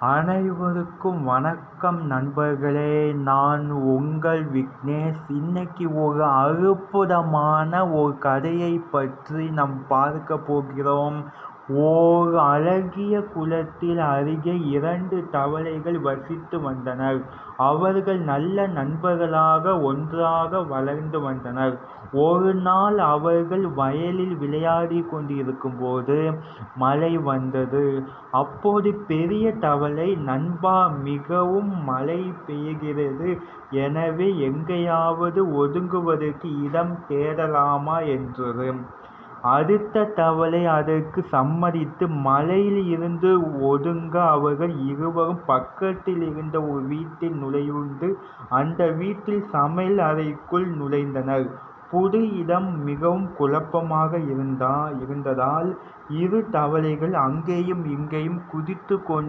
அனைவருக்கும் வணக்கம் நண்பர்களே. நான் உங்கள் விக்னேஷ். இன்னைக்கு ஒரு அற்புதமான ஒரு கதையை பற்றி நாம் பார்க்க போகிறோம். ஓர் அழகிய குளத்தில் அருகே இரண்டு தவளைகள் வசித்து வந்தனர். அவர்கள் நல்ல நண்பர்களாக ஒன்றாக வளர்ந்து வந்தனர். ஒரு நாள் அவர்கள் வயலில் விளையாடிக் கொண்டிருக்கும்போது மழை வந்தது. அப்போது பெரிய தவளை நண்பா மிகவும் மழை பெய்கிறது. எனவே எங்கேயாவது ஒதுங்குவதற்கு இடம் தேடலாமா? என்றது. அடுத்த தவளை அதற்கு சம்மதித்து மலையில் இருந்து ஒதுங்க அவர்கள் இருவரும் பக்கத்தில் இருந்த ஒரு வீட்டில் நுழைவுண்டு அந்த வீட்டில் சமையல் அறைக்குள் நுழைந்தனர். புது இடம் மிகவும் குழப்பமாக இருந்ததால் இரு தவளைகள் அங்கேயும் இங்கேயும் குதித்து கொண்டு